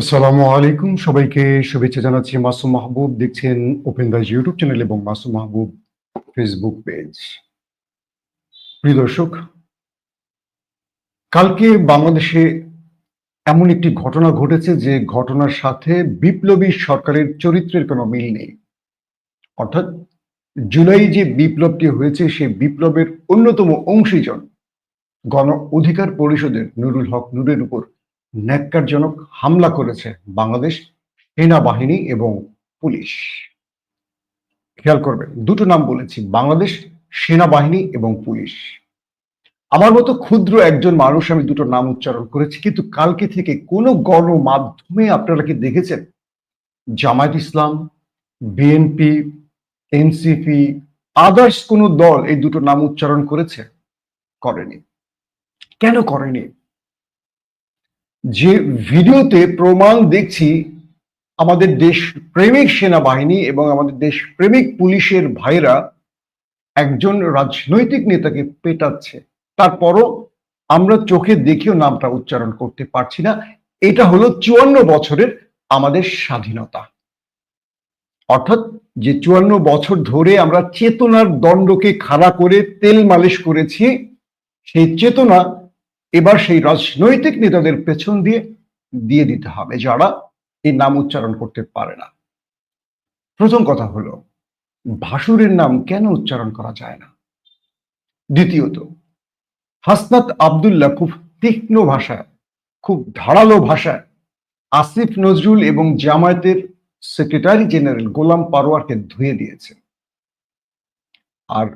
আসসালামু আলাইকুম। সবাইকে শুভেচ্ছা জানাচ্ছি মাসুম মাহবুব। দেখছেন ওপেন দাস ইউটিউব চ্যানেল এবং মাসুম মাহবুব ফেসবুক পেজ প্রিয় দর্শক, কালকে বাংলাদেশে এমন একটি ঘটনা ঘটেছে যে ঘটনার সাথে বিপ্লবী সরকারের চরিত্রের কোনো মিল নেই। অর্থাৎ জুলাই যে বিপ্লবটি হয়েছে সেই বিপ্লবের অন্যতম অংশীজন গণ অধিকার পরিষদের নুরুল হক নূরের উপর ন্যাক্কারজনক হামলা করেছে বাংলাদেশ সেনাবাহিনী এবং পুলিশ। খেয়াল করবেন, দুটো নাম বলেছি, বাংলাদেশ সেনাবাহিনী এবং পুলিশ। আমার মতো ক্ষুদ্র একজন মানুষ আমি দুটো নাম উচ্চারণ করেছি, কিন্তু কালকে থেকে কোনো গণমাধ্যমে আপনারা কি দেখেছেন? Jamaat Islam, BNP, NCP, others কোনো দল এই দুটো নাম উচ্চারণ করেছে? করেনি। কেন করেনি? যে ভিডিওতে প্রমাণ দেখছি, আমাদের দেশ প্রেমিক সেনাবাহিনী এবং আমাদের দেশ প্রেমিক পুলিশের ভাইরা একজন রাজনৈতিক নেতাকে পেটাচ্ছে। তারপরও আমরা চোখে দেখেও নামটা উচ্চারণ করতে পারছি না। এটা হলো চুয়ান্ন বছরের আমাদের স্বাধীনতা। অর্থাৎ যে চুয়ান্ন বছর ধরে আমরা চেতনার দণ্ডকে খাড়া করে তেল মালিশ করেছি, সেই চেতনা এবার সেই রাজনৈতিক নেতাদের পেছন দিয়ে দিয়ে দিতে হবে, যারা এই নাম উচ্চারণ করতে পারে না। প্রথম কথা হলো, ভাসুরের নাম কেন উচ্চারণ করা যায় না? দ্বিতীয়ত, হাসনাত আবদুল্লাহ খুব তীক্ষ্ণ ভাষায়, খুব ধারালো ভাষায় আসিফ নজরুল এবং জামায়াতের সেক্রেটারি জেনারেল গোলাম পারোয়ারকে ধুয়ে দিয়েছে। আর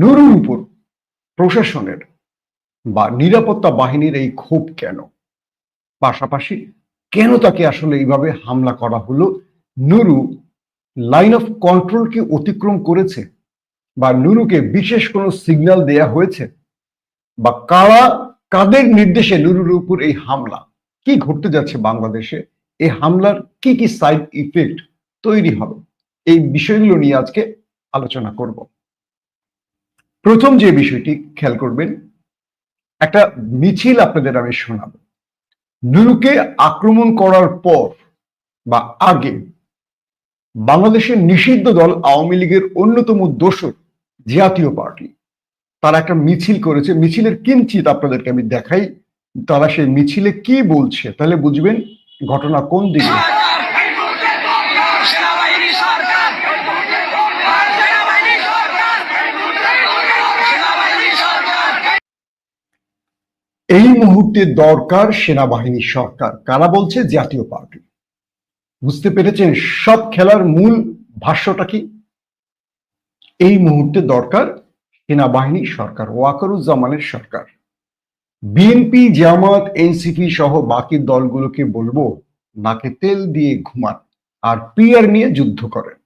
নুরুর উপর প্রশাসনের বা নিরাপত্তা বাহিনীর এই ক্ষোভ কেন? পাশাপাশি কেন তাকে আসলে এইভাবে হামলা করা হলো? নুরু লাইন অফ কন্ট্রোলকে অতিক্রম করেছে? বা নুরুকে বিশেষ কোনো সিগন্যাল দেয়া হয়েছে? বা কারা, কাদের নির্দেশে নুরুর উপর এই হামলা? কি ঘটতে যাচ্ছে বাংলাদেশে? এই হামলার কি কি সাইড ইফেক্ট তৈরি হবে? এই বিষয়গুলো নিয়ে আজকে আলোচনা করব। প্রথম যে বিষয়টি খেয়াল করবেন একটা মিছিল আপনাদের আমি শোনাব। নুরুকে আক্রমণ করার পর বা আগে বাংলাদেশের নিষিদ্ধ দল আওয়ামী লীগের অন্যতম দোষর জাতীয় পার্টি, তারা একটা মিছিল করেছে। মিছিলের কিঞ্চিত আপনাদেরকে আমি দেখাই, তারা সেই মিছিলে কি বলছে তাহলে বুঝবেন ঘটনা কোন দিকে সেনাবাহিনী সরকার সেনাবাহিনী সরকার সেনাবাহিনী সরকার এই মুহূর্তে দরকার সেনাবাহিনী সরকার। কারা বলছে? জাতীয় পার্টি। বুঝতে পেরেছেন? সব খেলার মূল ভাষ্যটা কি? এই মুহূর্তে দরকার সেনাবাহিনী সরকার, ওয়াকারুজ্জামানের সরকার। বিএনপি জামাত এনসিপি সহ বাকি দলগুলোকে বলব, নাকে তেল দিয়ে ঘুমান আর পিয়ার নিয়ে যুদ্ধ করেন।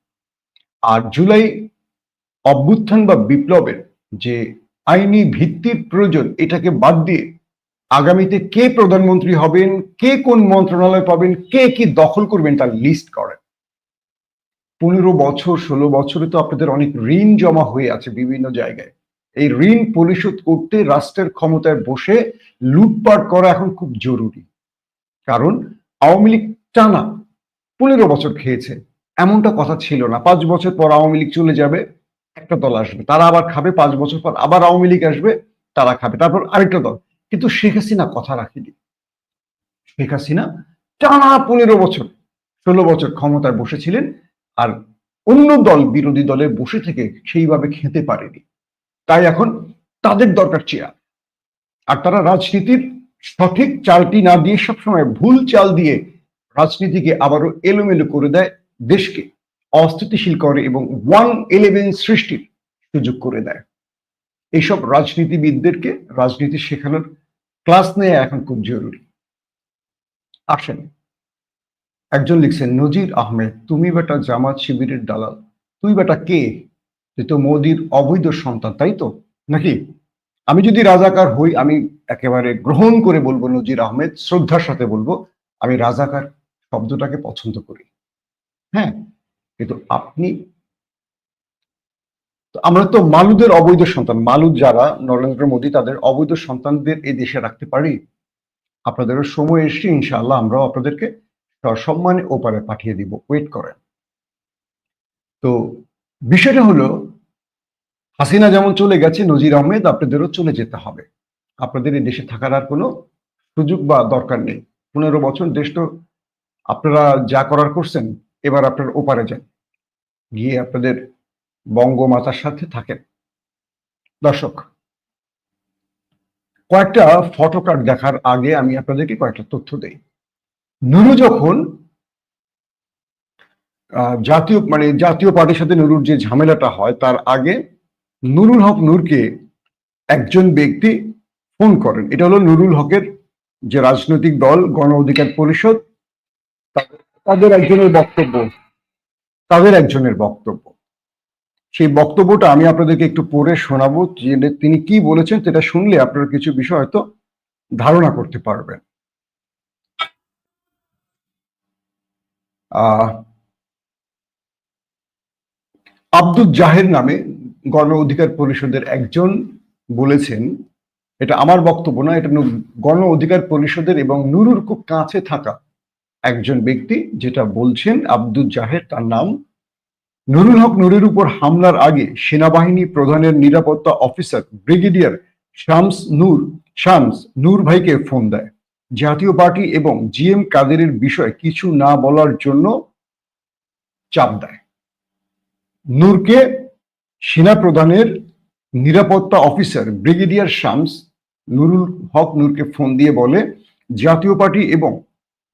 আর জুলাই অভ্যুত্থান বা বিপ্লবের যে আইনি ভিত্তির প্রয়োজন, এটাকে বাদ দিয়ে আগামীতে কে প্রধানমন্ত্রী হবেন, কে কোন মন্ত্রণালয় পাবেন, কে কি দখল করবেন তার লিস্ট করেন। পনেরো বছর, ষোলো বছরে তো আপনাদের অনেক ঋণ জমা হয়ে আছে বিভিন্ন জায়গায়। এই ঋণ পরিশোধ করতে রাষ্ট্রের ক্ষমতায় বসে লুটপাট করা এখন খুব জরুরি। কারণ আওয়ামী লীগ টানা পনেরো বছর খেয়েছে, এমনটা কথা ছিল না। পাঁচ বছর পর আওয়ামী লীগ চলে যাবে, একটা দল আসবে। তারা আবার খাবে, পাঁচ বছর পর আবার আওয়ামী লীগ আসবে, তারা খাবে। তারপর আরেকটা দল কিন্তু শেখ হাসিনা কথা রাখেনি। শেখ হাসিনা টানা পনেরো বছর, ষোলো বছর ক্ষমতায় বসেছিলেন আর অন্য দল, বিরোধী দলে বসে থেকে সেইভাবে খেতে পারেনি। তাই এখন তাদের দরকার চেয়ার। আর তারা রাজনীতির সঠিক চালটি না দিয়ে সবসময় ভুল চাল দিয়ে রাজনীতিকে আবারও এলোমেলো করে দেয় দেশকে। অস্থিতিশীল করে এবং ওয়ান ইলেভেন সৃষ্টির সুযোগ করে দেয়। এইসব রাজনীতিবিদদেরকে রাজনীতি শেখানোর ক্লাস নেওয়া এখন খুব জরুরি। আসেন, একজন লিখছেন, নজির আহমেদ, তুমি বেটা জামাত শিবিরের দালাল, তুই বেটা কে? তুই তো মোদির অবৈধ সন্তান, তাই তো? নাকি? আমি যদি রাজাকার হই, আমি একেবারে গ্রহণ করে বলব নজির আহমেদ, শ্রদ্ধার সাথে বলব, আমি রাজাকার শব্দটাকে পছন্দ করি। হ্যাঁ কিন্তু আপনি তো আমরা তো মালুদের অবৈধ সন্তান। মালুদ যারা, নরেন্দ্র মোদী, তাদের অবৈধ সন্তানদের এই দেশে রাখতে পারি? আপনাদেরও সময় এসে ইনশাআল্লাহ আমরাও আপনাদেরকে সসম্মানে ওপারে পাঠিয়ে দিব। ওয়েট করেন। তো বিষয়টা হলো, হাসিনা যেমন চলে গেছে, নজির আহমেদ আপনাদেরও চলে যেতে হবে। আপনাদের এই দেশে থাকার আর কোনো সুযোগ বা দরকার নেই। পনেরো বছর দেশ তো আপনারা যা করার করছেন, এবার আপনার ওপারে যান। গিয়ে আপনাদের বঙ্গমাতার সাথে থাকেন। দর্শক, কয়েকটা ফটো কার্ড দেখার আগে আমি আপনাদেরকে কয়েকটা তথ্য দেই। নুরু যখন জাতীয় মানে জাতীয় পার্টির সাথে নুরুর যে ঝামেলাটা হয়, তার আগে নুরুল হক নূরকে একজন ব্যক্তি ফোন করেন। এটা হলো নুরুল হকের যে রাজনৈতিক দল, গণ অধিকার পরিষদ, তাদের- একজনের বক্তব্য, তাদের একজনের বক্তব্য। সেই বক্তব্যটা আমি আপনাদেরকে একটু পড়ে শোনাবো তিনি কি বলেছেন সেটা শুনলে আপনারা কিছু বিষয় হয়তো ধারণা করতে পারবেন। আব্দুল জাহের নামে গণ অধিকার পরিষদের একজন বলেছেন, এটা আমার বক্তব্য না এটা গণ অধিকার পরিষদের এবং নুরুর খুব কাছে থাকা একজন ব্যক্তি, যেটা বলছেন আব্দুল জাহের, তার নাম নুরুল হক নুরের উপর হামলার আগে সেনাবাহিনী প্রধানের নিরাপত্তা অফিসার ব্রিগেডিয়ার শামস নূর শামস নূর ভাইকে ফোন দেয়। জাতীয় পার্টি এবং জিএম কাদেরের বিষয়ে কিছু না বলার জন্য চাপ দেয়। নূরকে সেনা প্রধানের নিরাপত্তা অফিসার ব্রিগেডিয়ার শামস নুরুল হক নূরকে ফোন দিয়ে বলে, জাতীয় পার্টি এবং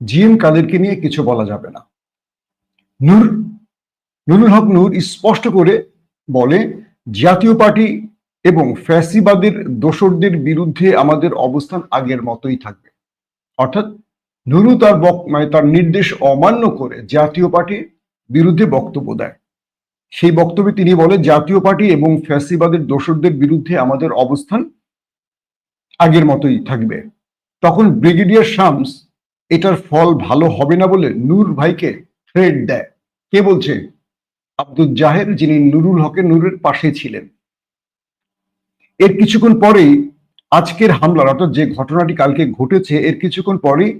জিএম কাদেরকে নিয়ে কিছু বলা যাবে না। নূর নুরুল হক নূর স্পষ্ট করে বলে, জাতীয় পার্টি এবং ফ্যাসিবাদের দোসরদের বিরুদ্ধে আমাদের অবস্থান আগের মতোই থাকবে। অর্থাৎ নুরু তার মানে তার নির্দেশ অমান্য করে জাতীয় পার্টির বিরুদ্ধে বক্তব্য দেয়। সেই বক্তব্যে তিনি বলে, জাতীয় পার্টি এবং ফ্যাসিবাদের দোসরদের বিরুদ্ধে আমাদের অবস্থান আগের মতোই থাকবে। তখন ব্রিগেডিয়ার শামস, এটার ফল ভালো হবে না বলে নূর ভাইকে থ্রেড দেয়। কে বলছে? আব্দুল জাহের যিনি নুরুল হকের নূরের পাশে ছিলেন। এর কিছুক্ষণ পরেই আজকের হামলার, অর্থাৎ যে ঘটনাটি কালকে ঘটেছে, এর কিছুক্ষণ পরেই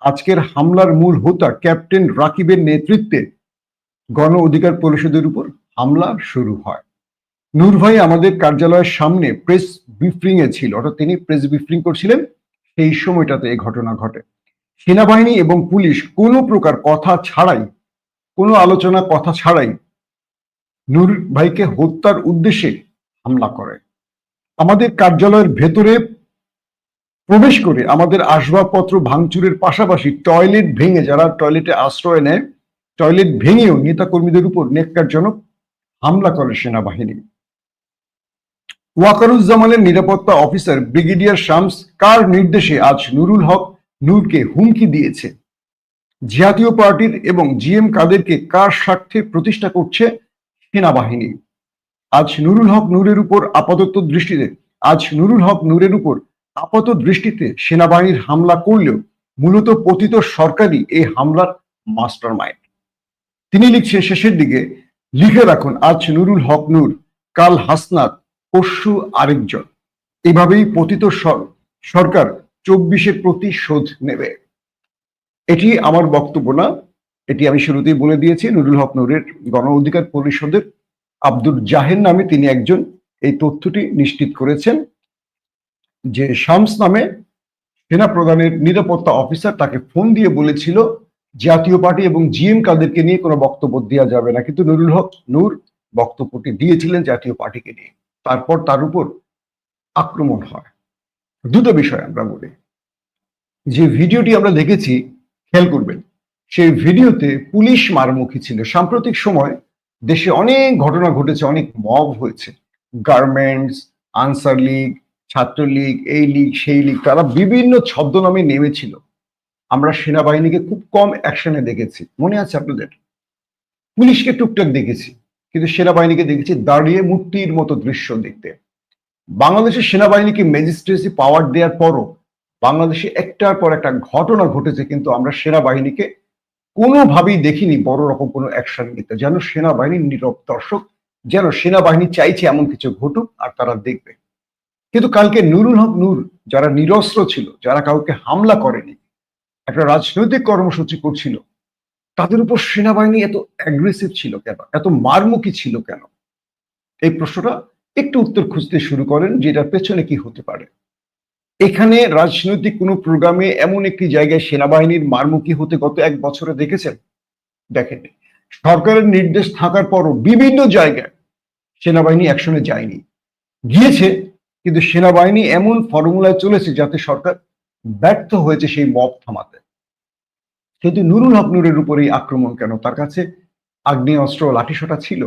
আজকের হামলার মূল হোতা ক্যাপ্টেন রাকিবের নেতৃত্বে গণ অধিকার পরিষদের উপর হামলা শুরু হয়। নূর ভাই আমাদের কার্যালয়ের সামনে প্রেস ব্রিফিং এ ছিল, অর্থাৎ তিনি প্রেস ব্রিফিং করছিলেন, সেই সময়টাতে এই ঘটনা ঘটে। সেনাবাহিনী এবং পুলিশ কোনো প্রকার কথা ছাড়াই, কোনো আলোচনা, কথা ছাড়াই নূর ভাইকে হত্যার উদ্দেশ্যে হামলা করে। আমাদের কার্যালয়ের ভেতরে প্রবেশ করে আমাদের আসবাবপত্র ভাঙচুরের পাশাপাশি টয়লেট ভেঙে যারা টয়লেটে আশ্রয় নেয়, টয়লেট ভেঙেও নেতাকর্মীদের উপর নেককারজনক হামলা করে সেনাবাহিনী। ওয়াকারুজ্জামানের নিরাপত্তা অফিসার ব্রিগেডিয়ার শামস, কার নির্দেশে আজ নুরুল হক নূরকে হুমকি দিয়েছে? জাতীয় পার্টির এবং জিএম কাদেরকে কার স্বার্থে প্রতিষ্ঠা করছে সেনাবাহিনী। আজ নুরুল হক নূরের উপর আপাতত দৃষ্টিতে, আজ নুরুল হক নূরের উপর আপাত দৃষ্টিতে সেনাবাহিনীর হামলা করলেও মূলত পতিত সরকারই এই হামলার মাস্টার মাইন্ড তিনি লিখছেন শেষের দিকে, লিখে রাখুন, আজ নুরুল হক নূর, কাল হাসনাত, পরশু আরেকজন। এভাবেই পতিত সর- সরকার চব্বিশের প্রতিশোধ নেবে। এটি আমার বক্তব্য না। এটি আমি শুরুতেই বলে দিয়েছি, নুরুল হক নূরের গণ অধিকার পরিষদের আব্দুল জাহের নামে তিনি একজন এই তথ্যটি নিশ্চিত করেছেন যে শামস নামে সেনা প্রধানের নিরাপত্তা অফিসার তাকে ফোন দিয়ে বলেছিল, জাতীয় পার্টি এবং জিএম কাদেরকে নিয়ে কোনো বক্তব্য দেওয়া যাবে না। কিন্তু নুরুল হক নূর বক্তব্যটি দিয়েছিলেন জাতীয় পার্টিকে নিয়ে। তারপর তার উপর আক্রমণ হয়। দুটো বিষয় আমরা বলি। যে ভিডিওটি আমরা দেখেছি, খেয়াল করবেন সেই ভিডিওতে পুলিশ মারমুখী ছিল। সাম্প্রতিক সময় দেশে অনেক ঘটনা ঘটেছে, অনেক মব হয়েছে। গার্মেন্টস, আনসার লীগ ছাত্রলীগ এই লীগ, সেই লীগ, তারা বিভিন্ন ছদ্মনামে নেমেছিল। আমরা সেনাবাহিনীকে খুব কম অ্যাকশনে দেখেছি। মনে আছে আপনাদের? পুলিশকে টুকটাক দেখেছি, কিন্তু সেনাবাহিনীকে দেখেছি দাঁড়িয়ে মূর্তির মতো দৃশ্য দেখতে। বাংলাদেশের সেনাবাহিনীকে ম্যাজিস্ট্রেসি পাওয়ার দেওয়ার পরও বাংলাদেশে একটার পর একটা ঘটনা ঘটেছে, কিন্তু আমরা সেনাবাহিনীকে কোনোভাবেই দেখিনি বড় রকম কোনো অ্যাকশন নিতে। যেন সেনাবাহিনীর নীরব দর্শক, যেন সেনাবাহিনী চাইছে এমন কিছু ঘটুক আর তারা দেখবে। কিন্তু কালকে নুরুল হক নূর যারা নিরস্ত্র ছিল, যারা কাউকে হামলা করেনি, একটা রাজনৈতিক কর্মসূচি করছিল, তাদের উপর সেনাবাহিনী এত অ্যাগ্রেসিভ ছিল কেন? এত মারমুখী ছিল কেন? এই প্রশ্নটা একটু উত্তর খুঁজতে শুরু করেন যে এটার পেছনে কি হতে পারে। এখানে রাজনৈতিক কোনো প্রোগ্রামে এমন একটি জায়গায় সেনাবাহিনীর মারমুখী হতে গত এক বছরে দেখেছেন? দেখেননি সরকারের নির্দেশ থাকার পরও বিভিন্ন জায়গায় সেনাবাহিনী অ্যাকশনে যায়নি। গিয়েছে, কিন্তু সেনাবাহিনী এমন ফর্মুলায় চলেছে যাতে সরকার ব্যর্থ হয়েছে সেই মব থামাতে। কিন্তু নুরুল হক নুরের উপর এই আক্রমণ কেন? তার কাছে আগ্নেয় অস্ত্র লাঠিসোটা ছিল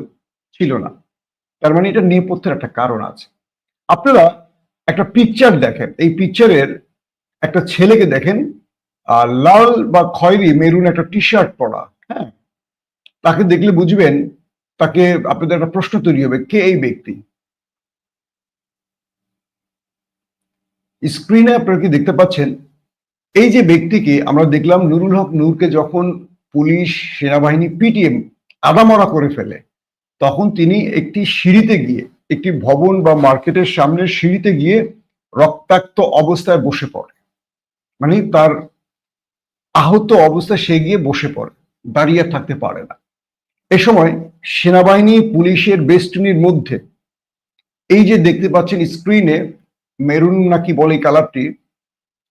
ছিল না। তার মানে এটা নেপথ্যের একটা কারণ আছে। আপনারা একটা পিকচার দেখেন। এই পিকচারের একটা ছেলেকে দেখেন লাল বা খয়েরি মেরুন একটা টি শার্ট পরা হ্যাঁ? তাকে দেখলে বুঝবেন, তাকে আপনাদের একটা প্রশ্ন তৈরি হবে, কে এই ব্যক্তি? স্ক্রিনে আপনারা কি দেখতে পাচ্ছেন? এই যে ব্যক্তিকে আমরা দেখলাম নুরুল হক নূরকে যখন পুলিশ, সেনাবাহিনী পিটিএম আদামরা করে ফেলে, তখন তিনি একটি সিঁড়িতে গিয়ে একটি ভবন বা মার্কেটের সামনে সিঁড়িতে গিয়ে রক্তাক্ত অবস্থায় বসে পড়ে। মানে তার আহত অবস্থায় সে গিয়ে বসে পড়ে, দাঁড়িয়ে থাকতে পারে না। এ সময় সেনাবাহিনী, পুলিশের বেষ্টনীর মধ্যে এই যে দেখতে পাচ্ছেন স্ক্রিনে মেরুন নাকি বলে কালারটি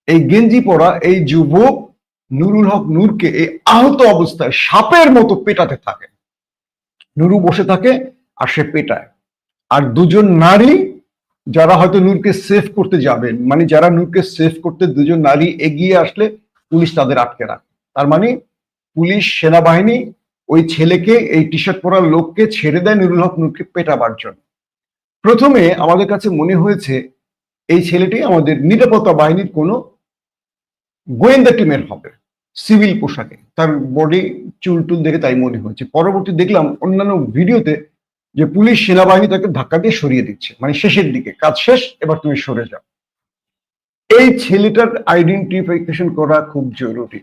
এই গেঞ্জি পরা এই যুবক নুরুল হক নূরকে এই আহত অবস্থায় সাপের মতো পেটাতে থাকে। নুরু বসে থাকে আর সে পেটায়। আর দুজন নারী যারা হয়তো নূরকে সেভ করতে যাবেন মানে যারা নূরকে সেভ করতে দুজন নারী এগিয়ে আসলে পুলিশ তাদের আটকে রাখে। তার মানে পুলিশ, সেনাবাহিনী ওই ছেলেকে, এই টি শার্ট পরা লোককে ছেড়ে দেয় নুরুল হক নূরকে পেটাবার জন্য। প্রথমে আমাদের কাছে মনে হয়েছে এই ছেলেটি আমাদের নিরাপত্তা বাহিনীর কোনো গোয়েন্দা টিমের হবে, সিভিল পোশাকে। তার বডি চুল টুল দেখে তাই মনে হয়েছে। পরবর্তী দেখলাম অন্যান্য ভিডিওতে যে পুলিশ সেনাবাহিনী তাকে ধাক্কা দিয়ে সরিয়ে দিচ্ছে। মানে শেষের দিকে। কাজ শেষ, এবার তুমি সরে যাও। এই ছেলেটার আইডেন্টিফিকেশন করা খুব জরুরি।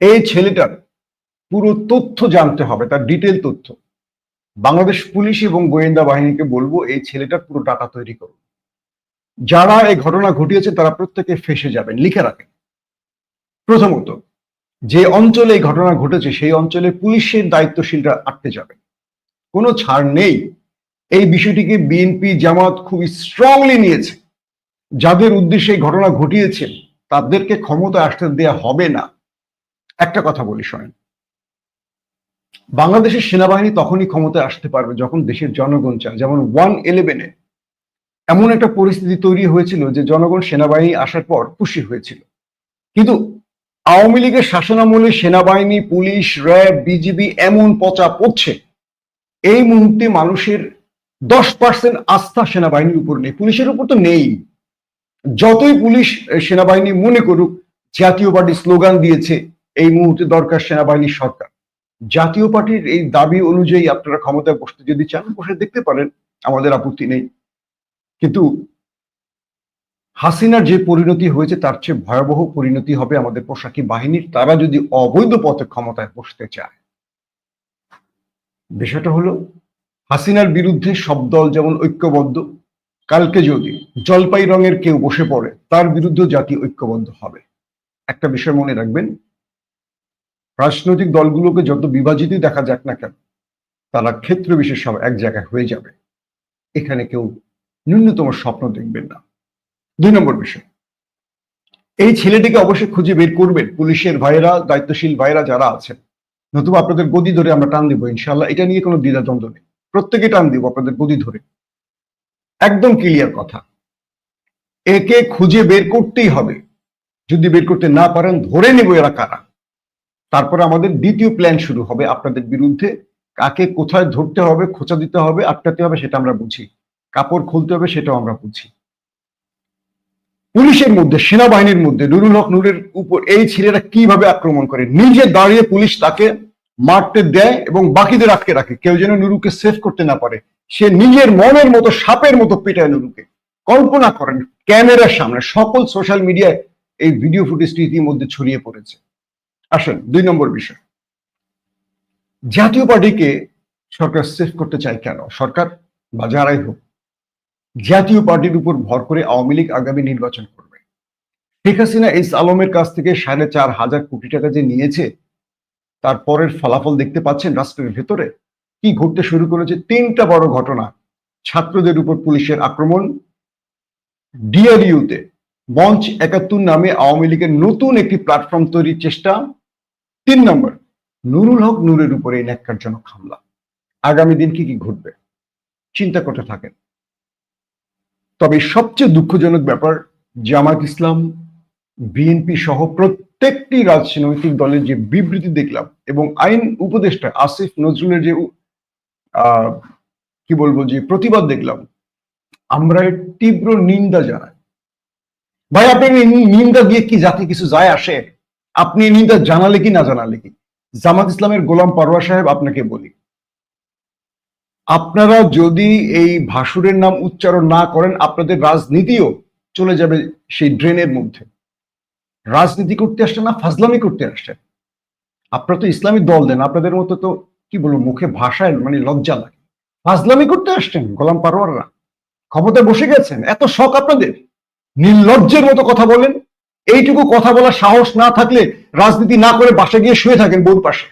এই ছেলেটার পুরো তথ্য জানতে হবে, তার ডিটেল তথ্য। বাংলাদেশ পুলিশ এবং গোয়েন্দা বাহিনীকে বলব, এই ছেলেটার পুরো ডাটা তৈরি করুন যারা এই ঘটনা ঘটিয়েছে, তারা প্রত্যেকে ফেসে যাবেন। লিখে রাখেন। প্রথমত, যে অঞ্চলে এই ঘটনা ঘটেছে, সেই অঞ্চলে পুলিশের দায়িত্বশীলরা আটকে যাবে কোনো ছাড় নেই। এই বিষয়টিকে বিএনপি জামাত খুব স্ট্রংলি নিয়েছে। যাদের উদ্দেশ্যে এই ঘটনা ঘটিয়েছেন তাদেরকে ক্ষমতা আসতে দেয়া হবে না। একটা কথা বলি শোনেন। বাংলাদেশের সেনাবাহিনী তখনই ক্ষমতায় আসতে পারবে যখন দেশের জনগণ চায়। যেমন ওয়ান ইলেভেনে এমন একটা পরিস্থিতি তৈরি হয়েছিল যে জনগণ সেনাবাহিনী আসার পর খুশি হয়েছিল। কিন্তু আওয়ামী লীগের শাসনামলে সেনাবাহিনী, পুলিশ, র্যাব, বিজিবি এমন পচা পড়ছে এই মুহূর্তে মানুষের দশ পার্সেন্ট আস্থা সেনাবাহিনীর উপর নেই। পুলিশের উপর তো নেই। যতই পুলিশ সেনাবাহিনী মনে করুক, জাতীয় পার্টি স্লোগান দিয়েছে, এই মুহূর্তে দরকার সেনাবাহিনীর সরকার। জাতীয় পার্টির এই দাবি অনুযায়ী আপনারা ক্ষমতায় বসতে যদি চান, বসে দেখতে পারেন, আমাদের আপত্তি নেই। কিন্তু হাসিনার যে পরিণতি হয়েছে, তার চেয়ে ভয়াবহ পরিণতি হবে আমাদের পোশাকি বাহিনীর। তারা যদি অবৈধ পথে ক্ষমতায় বসতে চায় বিষয়টা হলো, হাসিনার বিরুদ্ধে সব দল যেমন ঐক্যবদ্ধ, কালকে যদি জলপাই রঙের কেউ বসে পড়ে, তার বিরুদ্ধে জাতি ঐক্যবদ্ধ হবে। একটা বিষয় মনে রাখবেন, রাজনৈতিক দলগুলোকে যত বিভাজিতই দেখা যাক না কেন, তারা ক্ষেত্র বিশেষ সব এক জায়গায় হয়ে যাবে। এখানে কেউ ন্যূনতম স্বপ্ন দেখবেন না। দুই নম্বর বিষয়, এই ছেলেটিকে অবশ্যই খুঁজে বের করবেন পুলিশের ভাইয়েরা, দায়িত্বশীল ভাইয়েরা যারা আছেন। নতুবা আপনাদের গদি ধরে আমরা টান দিব ইনশাল্লাহ এটা নিয়ে কোনো দ্বিধাদ্বন্দ্ব নেই। প্রত্যেকে টান দিব আপনাদের গদি ধরে। একদম ক্লিয়ার কথা। একে খুঁজে বের করতেই হবে। যদি বের করতে না পারেন, ধরে নেব এরা কারা। তারপরে আমাদের দ্বিতীয় প্ল্যান শুরু হবে আপনাদের বিরুদ্ধে। কাকে কোথায় ধরতে হবে, খোঁচা দিতে হবে, আটকাতে হবে, সেটা আমরা বুঝি। কাপড় খুলতে হবে, সেটাও আমরা বুঝি। পুলিশের মধ্যে, সেনাবাহিনীর মধ্যে, নুরুল হক নূরের উপর এই ছেলেরা কীভাবে আক্রমণ করে? নিজে দাঁড়িয়ে পুলিশ তাকে মারতে দেয় এবং বাকিদের আটকে রাখে। কেউ যেন নুরুকে সেভ করতে না পারে। সে নিজের মনের মতো, সাপের মতো পেটায় নুরুকে। কল্পনা করেন, ক্যামেরার সামনে সকল সোশ্যাল মিডিয়ায় এই ভিডিও ফুটেজটি ইতিমধ্যে ছড়িয়ে পড়েছে। আসেন, দুই নম্বর বিষয়। জাতীয় পার্টিকে সরকার সেভ করতে চায় কেন? সরকার বা যারাই হোক জাতীয় পার্টির উপর ভর করে আওয়ামী লীগ আগামী নির্বাচন করবে। শেখ হাসিনা এস আলমের কাছ থেকে সাড়ে চার হাজার কোটি টাকা যে নিয়েছে তারপরের ফলাফল দেখতে পাচ্ছেন রাষ্ট্রের ভেতরে। কি ঘটতে শুরু করেছে? তিনটা বড় ঘটনা। ছাত্রদের উপর পুলিশের আক্রমণ। ডিআরইউতে মঞ্চ একাত্তর নামে আওয়ামী লীগের নতুন একটি প্ল্যাটফর্ম তৈরির চেষ্টা। তিন নম্বর, নুরুল হক নূরের উপরে এই ন্যাক্কারজনক হামলা। আগামী দিন কি কি ঘটবে? চিন্তা করতে থাকেন। তবে সবচেয়ে দুঃখজনক ব্যাপার, জামাত ইসলাম, বিএনপি সহ প্রত্যেকটি রাজনৈতিক দলের যে বিবৃতি দেখলাম এবং আইন উপদেষ্টা আসিফ নজরুলের যে কি বলব, যে প্রতিবাদ দেখলাম, আমরা তীব্র নিন্দা জানাই। ভাই, আপনি নিন্দা দিয়ে কি জাতি কিছু যায় আসে? আপনি নিন্দা জানালে কি না জানালে কি? জামাত ইসলামের গোলাম পারোয়া সাহেব আপনাকে বলি। আপনারা যদি এই ভাসুরের নাম উচ্চারণ না করেন, আপনাদের রাজনীতিও চলে যাবে সেই ড্রেনের মধ্যে। রাজনীতি করতে আসছেন না, ফাজলামি করতে আসছেন আপনারা তো ইসলামী দল দেন, আপনাদের মতো তো, কি বলব, মুখে ভাষায় মানে লজ্জা লাগে। ফাজলামি করতে আসছেন গোলাম পারোয়াররা। ক্ষমতায় বসে গেছেন, এত শখ আপনাদের। নির্লজ্জের মতো কথা বলেন। এইটুকু কথা বলার সাহস না থাকলে রাজনীতি না করে বাসে গিয়ে শুয়ে থাকেন বোর পাশে।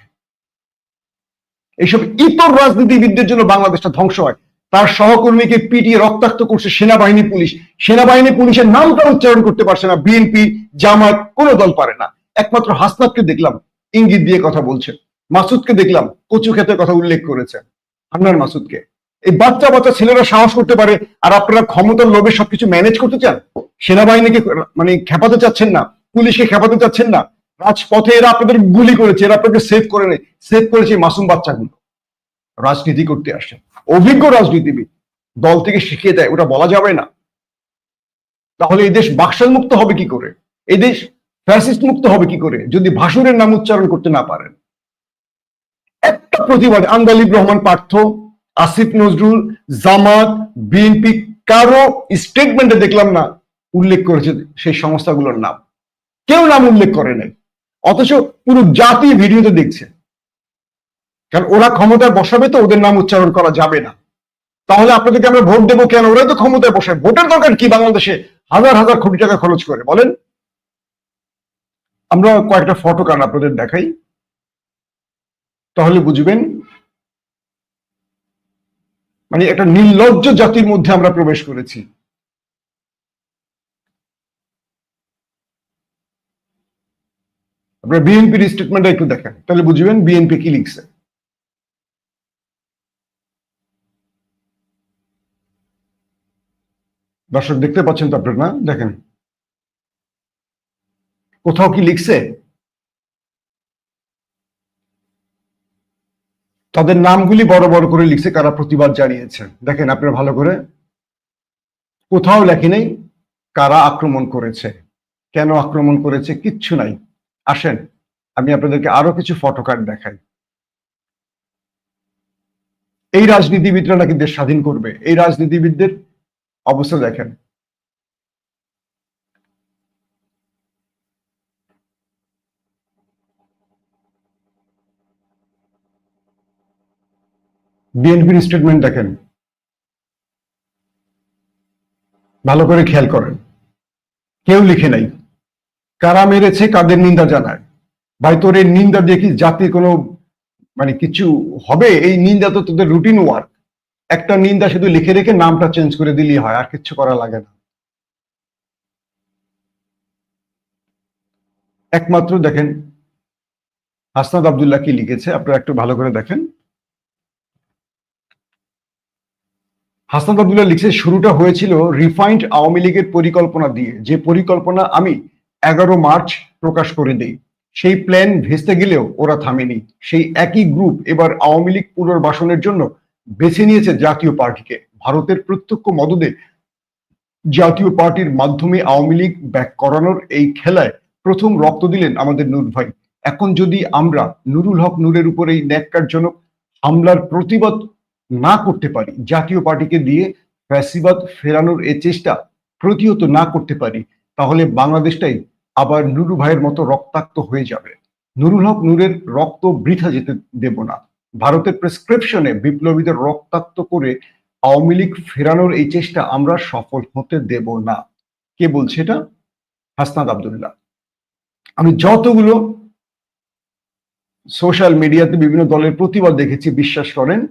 এইসব ইতর রাজনীতিবিদদের জন্য বাংলাদেশটা ধ্বংস হয়। তার সহকর্মীকে পিটিয়ে রক্তাক্ত করছে সেনাবাহিনী পুলিশ। সেনাবাহিনী পুলিশের নামটা উচ্চারণ করতে পারছে না। বিএনপি, জামাত, কোনো দল পারে না। একমাত্র হাসনাতকে দেখলাম, ইঙ্গিত দিয়ে কথা বলছেন মাসুদকে দেখলাম, কচু ক্ষেতের কথা উল্লেখ করেছেন হান্নান মাসুদকে। এই বাচ্চা বাচ্চা ছেলেরা সাহস করতে পারে, আর আপনারা ক্ষমতার লোভে সবকিছু ম্যানেজ করতে চান? সেনাবাহিনীকে মানে খেপাতে চাচ্ছেন না। পুলিশকে খেপাতে চাচ্ছেন না। রাজপথে এরা আপনাদের গুলি করেছে, এরা আপনাকে সেভ করে নেই সেভ করেছে মাসুম বাচ্চাগুলো। রাজনীতি করতে আসে অভিজ্ঞ রাজনীতিবিদ দল থেকে শিখিয়ে দেয়, ওটা বলা যাবে না। তাহলে এই দেশ বাকশাল মুক্ত হবে কি করে? এই দেশ ফ্যাসিস্ট মুক্ত হবে কি করে? যদি ভাসুরের নাম উচ্চারণ করতে না পারেন। একটা প্রতিবাদ আন্দালিব রহমান পার্থ, আসিফ নজরুল, জামাত, বিএনপি, কারও স্টেটমেন্টে দেখলাম না, উল্লেখ করেছে সেই সংস্থাগুলোর নাম। কেউ নাম উল্লেখ করে নাই। অথচ পুরো জাতি ভিডিওতে দেখছে। কারণ ওরা ক্ষমতায় বসাবে তো ওদের নাম উচ্চারণ করা যাবে না। তাহলে আপনাদেরকে আমরা ভোট দেবো কেন? ওরাই তো ক্ষমতায় বসে ভোটের দরকার কি বাংলাদেশে? হাজার হাজার কোটি টাকা খরচ করে। বলেন। আমরা কয়েকটা ফটো কান আপনাদের দেখাই। তাহলে বুঝবেন। মানে একটা নির্লজ্জ জাতির মধ্যে আমরা প্রবেশ করেছি। আপনারা বিএনপির স্টেটমেন্টটা একটু দেখেন, তাহলে বুঝবেন বিএনপি কি লিখছে। দর্শক, দেখতে পাচ্ছেন তো আপনারা, না? দেখেন। কোথাও কি লিখছে? তাদের নামগুলি বড় বড় করে লিখছে, কারা প্রতিবাদ জানিয়েছে দেখেন, আপনারা ভালো করে। কোথাও লেখে নেই, কারা আক্রমণ করেছে। কেন আক্রমণ করেছে? কিচ্ছু নাই। আসেন, আমি আপনাদেরকে আরও কিছু ফটো কার্ড দেখাই। এই রাজনীতিবিদরা নাকি দেশ স্বাধীন করবে? এই রাজনীতিবিদদের অবস্থা দেখেন। বিএনপির স্টেটমেন্ট দেখেন। ভালো করে খেয়াল করেন। কেউ লিখে নাই। কারা মেরেছে কাদের নিন্দা জানায়? ভাই, তোর এই নিন্দা দিয়ে কি জাতির কোনো মানে কিছু হবে? এই নিন্দা তো তোদের রুটিন ওয়ার্ক একটা নিন্দা শুধু লিখে রেখে নামটা চেঞ্জ করে দিলেই হয়, আর কিচ্ছু করা লাগে না। একমাত্র দেখেন হাসনাদ আবদুল্লাহ কি লিখেছে? আপনারা একটু ভালো করে দেখেন। হাসনাদ আবদুল্লাহ লিখছে, শুরুটা হয়েছিল রিফাইন্ড আওয়ামী লীগের পরিকল্পনা দিয়ে। যে পরিকল্পনা আমি এগারো মার্চ প্রকাশ করে দেই। সেই প্ল্যান ভেস্তে গেলেও ওরা থামেনি। সেই একই গ্রুপ এবার আওয়ামী লীগ পুনর্বাসনের জন্য বেছে নিয়েছে জাতীয় পার্টিকে। ভারতের প্রত্যক্ষ মদদে জাতীয় পার্টির মাধ্যমে আওয়ামী লীগ ব্যাক করানোর এই খেলায় প্রথম রক্ত দিলেন আমাদের নূর ভাই। এখন যদি আমরা নুরুল হক নূরের উপর এই ন্যাক্কারজনক হামলার প্রতিবাদ না করতে পারি, জাতীয় পার্টিকে দিয়ে ফ্যাসিবাদ ফেরানোর এই চেষ্টা প্রতিহত না করতে পারি, তাহলে বাংলাদেশটাই আবার নুরু ভাইয়ের মতো রক্তাক্ত হয়ে যাবে। নুরুল হক নূরের রক্ত বৃথা যেতে দেব না। ভারতের প্রেসক্রিপশনে বিপ্লবীদের রক্তাক্ত করে আওয়ামী লীগ ফেরানোর এই চেষ্টা আমরা সফল হতে দেব না। কে বলছে এটা? হাসনাদ আবদুল্লাহ। আমি যতগুলো সোশ্যাল মিডিয়াতে বিভিন্ন দলের প্রতিবাদ দেখেছি, বিশ্বাস করেন,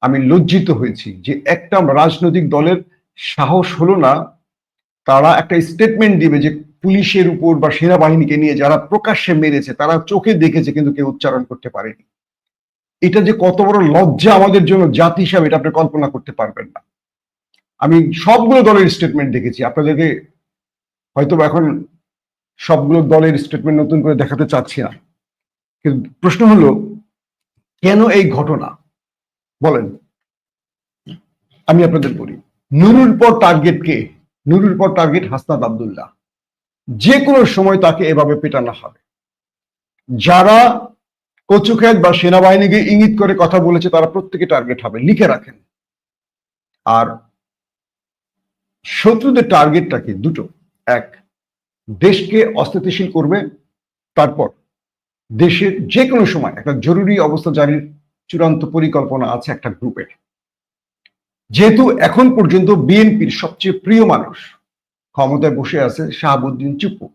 আমি লজ্জিত হয়েছি যে একটা রাজনৈতিক দলের সাহস হলো না, তারা একটা স্টেটমেন্ট দিবে যে পুলিশের উপর বা সেনাবাহিনীকে নিয়ে যারা প্রকাশ্যে মেরেছে, তারা চোখে দেখেছে কিন্তু কেউ উচ্চারণ করতে পারেনি। এটা যে কত বড় লজ্জা আমাদের জন্য জাতি হিসাবে, এটা আপনি কল্পনা করতে পারবেন না। আমি সবগুলো দলের স্টেটমেন্ট দেখেছি। আপনাদেরকে হয়তো এখন সবগুলো দলের স্টেটমেন্ট নতুন করে দেখাতে চাচ্ছি না। কিন্তু প্রশ্ন হলো, কেন এই ঘটনা? বলেন। আমি আপনাদের বলি, নুরুর পর টার্গেট কে? নুরুর পর টার্গেট হাসনাত আব্দুল্লাহ। যে কোনো সময় তাকে এভাবে পেটানো হবে। যারা কচুখ্যাত বা সেনাবাহিনীকে ইঙ্গিত করে কথা বলেছে, তারা প্রত্যেকে টার্গেট হবে, লিখে রাখেন। আর শত্রুদের টার্গেটটা কি? দুটো। এক, দেশকে অস্থিতিশীল করবে, তারপর দেশের যে কোনো সময় একটা জরুরি অবস্থা জারির চূড়ান্ত পরিকল্পনা আছে একটা গ্রুপের যেহেতু এখন পর্যন্ত বিএনপির সবচেয়ে প্রিয় মানুষ ক্ষমতায় বসে আছে শাহাবুদ্দিন চুপু।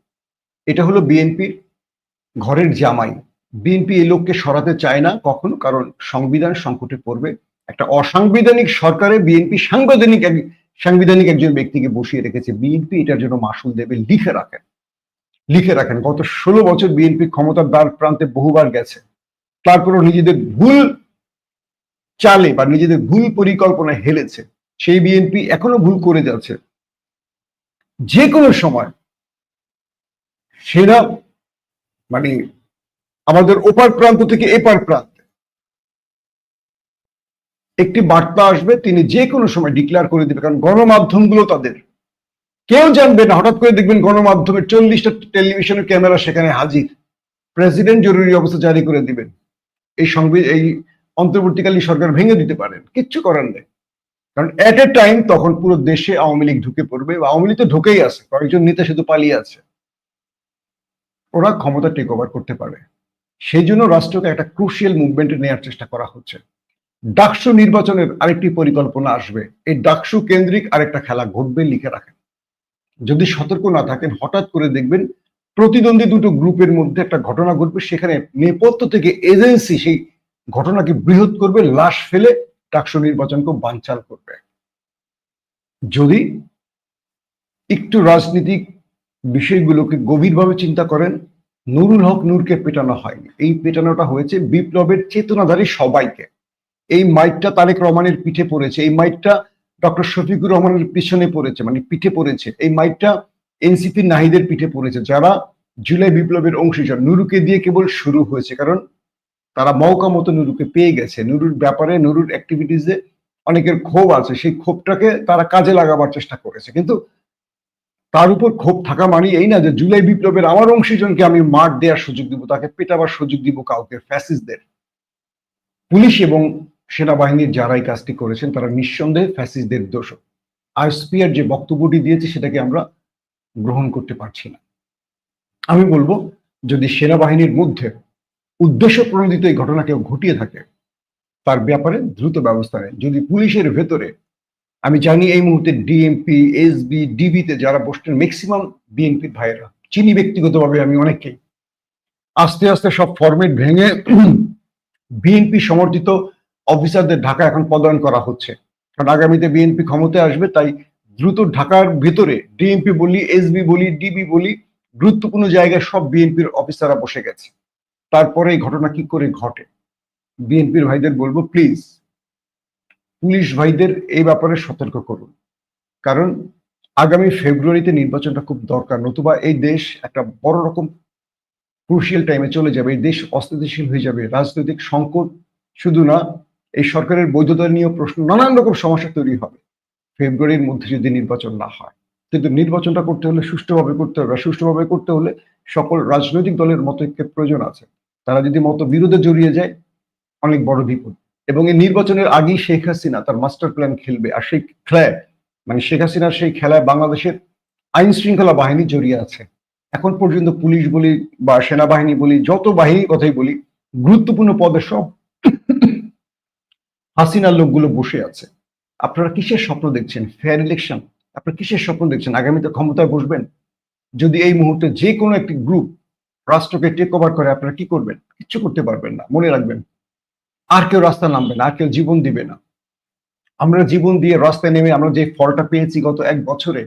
এটা হলো বিএনপির ঘরের জামাই। বিএনপি এই লোককে সরাতে চায় না কখনো, কারণ সংবিধান সংকটে পড়বে। একটা অসাংবিধানিক সরকারে বিএনপি সাংবিধানিক সাংবিধানিক একজন ব্যক্তিকে বসিয়ে রেখেছে। বিএনপি এটার জন্য মাসুল দেবে, লিখে রাখেন। লিখে রাখেন। গত ষোলো বছর বিএনপি ক্ষমতার দ্বার প্রান্তে বহুবার গেছে। তারপরও নিজেদের ভুল চালে বা নিজেদের ভুল পরিকল্পনা হেলেছে। সেই বিএনপি এখনও ভুল করে যাচ্ছে। যে কোনো সময় সেরা মানে আমাদের ওপার প্রান্ত থেকে এপার প্রান্তে একটি বার্তা আসবে, তিনি যে কোনো সময় ডিক্লেয়ার করে দিবে, কারণ গণমাধ্যমগুলো তাদের। কেউ জানবে না, হঠাৎ করে দেখবেন গণমাধ্যমের চল্লিশটা টেলিভিশনের ক্যামেরা সেখানে হাজির। প্রেসিডেন্ট জরুরি অবস্থা জারি করে দিবেন। এই সংবিধান এই অন্তর্বর্তীকালীন সরকার ভেঙে দিতে পারেন, কিচ্ছু করার নেই। কারণ এট এ টাইম তখন পুরো দেশে আওয়ামী লীগ ঢুকে পড়বে আওয়ামী লীগ তো ঢুকেই আছে, কয়েকজন নেতা শুধু পালিয়ে আছে। ওরা ক্ষমতা টেক ওভার করতে পারে। সেই জন্য রাষ্ট্রকে একটা ক্রুশিয়াল মুভমেন্টে নেওয়ার চেষ্টা করা হচ্ছে। ডাকসু নির্বাচনের আরেকটি পরিকল্পনা আসবে। এই ডাকসু কেন্দ্রিক আরেকটা খেলা ঘটবে লিখে রাখেন। যদি সতর্ক না থাকেন, হঠাৎ করে দেখবেন প্রতিদ্বন্দ্বী দুটো গ্রুপের মধ্যে একটা ঘটনা ঘটবে। সেখানে নেপথ্য থেকে এজেন্সি সেই ঘটনাকে বৃহৎ করবে, লাশ ফেলে ডাকসু নির্বাচনকে বানচাল করবে। যদি একটু রাজনীতিক বিষয়গুলোকে গভীরভাবে চিন্তা করেন, নুরুল হক নূরকে পেটানো হয়নি। এই পেটানোটা হয়েছে বিপ্লবের চেতনাধারী সবাইকে। এই মাইকটা তারেক রহমানের পিঠে পড়েছে, এই মাইকটা ডক্টর শফিকুর রহমানের পিছনে পড়েছে মানে পিঠে পড়েছে। এই মাইকটা এনসিপি নাহিদের পিঠে পড়েছে, যারা জুলাই বিপ্লবের অংশীদার। নুরুকে দিয়ে কেবল শুরু হয়েছে, কারণ তারা মৌকা মতো নুরুকে পেয়ে গেছে। নুরুর ব্যাপারে, নুরুর অ্যাক্টিভিটিসে অনেকের ক্ষোভ আছে। সেই ক্ষোভটাকে তারা কাজে লাগাবার চেষ্টা করেছে। কিন্তু তার উপর ক্ষোভ থাকা মানে এই না যে জুলাই বিপ্লবের আমার অংশীজনকে আমি মাঠ দেওয়ার সুযোগ দিব, তাকে পেটাবার সুযোগ দিব কাউকে ফ্যাসিসদের পুলিশ এবং সেনাবাহিনীর যারাই কাজটি করেছেন, তারা নিঃসন্দেহে ফ্যাসিসদের দোষ। আইএসপিআর যে বক্তব্যটি দিয়েছে, সেটাকে আমরা গ্রহণ করতে পারছি না। আমি বলব, যদি সেনাবাহিনীর মধ্যে উদ্দেশ্য প্রণোদিত এই ঘটনা কেউ ঘটিয়ে থাকে। তার ব্যাপারে দ্রুত ব্যবস্থা নেয় যদি পুলিশের ভেতরে, আমি জানি এই মুহূর্তে ডিএমপি এসবি ডিবিতে যারা বসছেন ম্যাক্সিমাম বিএনপির ভাইয়েরা, চিনি ব্যক্তিগতভাবে আমি অনেককেই। আস্তে আস্তে সব ফরমেট ভেঙে বিএনপি সমর্থিত অফিসারদের ঢাকা এখন পদায়ন করা হচ্ছে। কারণ আগামীতে বিএনপি ক্ষমতায় আসবে, তাই দ্রুত ঢাকার ভেতরে ডিএমপি বলি এসবি বলি ডিবি বলি, গুরুত্বপূর্ণ জায়গায় সব বিএনপির অফিসাররা বসে গেছে। তারপরে এই ঘটনা কি করে ঘটে? বিএনপির ভাইদের বলব প্লিজ পুলিশ ভাইদের এই ব্যাপারে সতর্ক করুন। কারণ আগামী ফেব্রুয়ারিতে নির্বাচনটা খুব দরকার, নতুবা এই দেশ একটা বড় রকম ক্রুশিয়াল টাইমে চলে যাবে, এই দেশ অস্থিতিশীল হয়ে যাবে, রাজনৈতিক সংকট শুধু না, এই সরকারের বৈধতা নিয়ে প্রশ্ন নানান রকম সমস্যা তৈরি হবে। ফেব্রুয়ারির মধ্যে যদি নির্বাচন না হয়, কিন্তু নির্বাচনটা করতে হলে সুষ্ঠুভাবে করতে হবে সুষ্ঠুভাবে করতে হলে সকল রাজনৈতিক দলের মতৈক্যের প্রয়োজন আছে। তারা যদি মত বিরোধে জড়িয়ে যায়, অনেক বড় বিপদ। এবং এই নির্বাচনের আগেই শেখ হাসিনা তার মাস্টার প্ল্যান খেলবে। আর সেই খেলায় মানে শেখ হাসিনার সেই খেলায় বাংলাদেশের আইন শৃঙ্খলা বাহিনী জড়িয়ে আছে। এখন পর্যন্ত পুলিশ বলি বা সেনাবাহিনী বলি, যত বাহিনীর কথাই বলি, গুরুত্বপূর্ণ পদে সব হাসিনার লোকগুলো বসে আছে। আপনারা কিসের স্বপ্ন দেখছেন? ফেয়ার ইলেকশন আপনারা কিসের স্বপ্ন দেখছেন? আগামীতে ক্ষমতায় বসবেন? যদি এই মুহূর্তে যে কোনো একটি গ্রুপ রাষ্ট্রকে টেক ওভার করে আপনারা কি করবেন? কিচ্ছু করতে পারবেন না, মনে রাখবেন। আর কেউ রাস্তা নামবে না, আর কেউ জীবন দিবে না। আমরা জীবন দিয়ে রাস্তায় নেমে আমরা যে ফলটা পেয়েছি গত এক বছরে,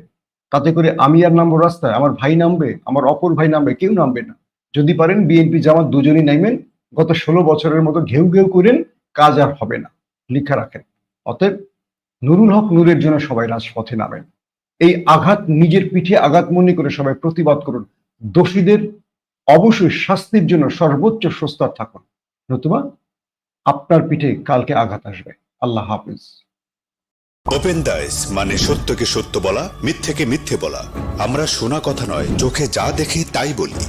তাতে করে আমি আর নামবো রাস্তায়, আমার ভাই নামবে, আমার অপর ভাই নামবে, কেউ নামবে না। যদি পারেন বিএনপি জামাত দুজনই নাইবেন গত ষোলো বছরের মতো ঘেউ ঘেউ করেন, কাজ আর হবে না, লিখা রাখেন। অতএব নুরুল হক নূরের জন্য সবাই রাজপথে নামেন। এই আঘাত নিজের পিঠে আঘাত মনে করে সবাই প্রতিবাদ করুন। দোষীদের অবশ্যই শাস্তির জন্য সর্বোচ্চ সস্তার থাকুন। নতুবা আপনার পিঠে কালকে আঘাত আসবে। আল্লাহ হাফিজ। ওপেন দাইস মানে সত্যকে সত্য বলা, মিথ্যেকে মিথ্যে বলা। আমরা শোনা কথা নয়, চোখে যা দেখি তাই বলি।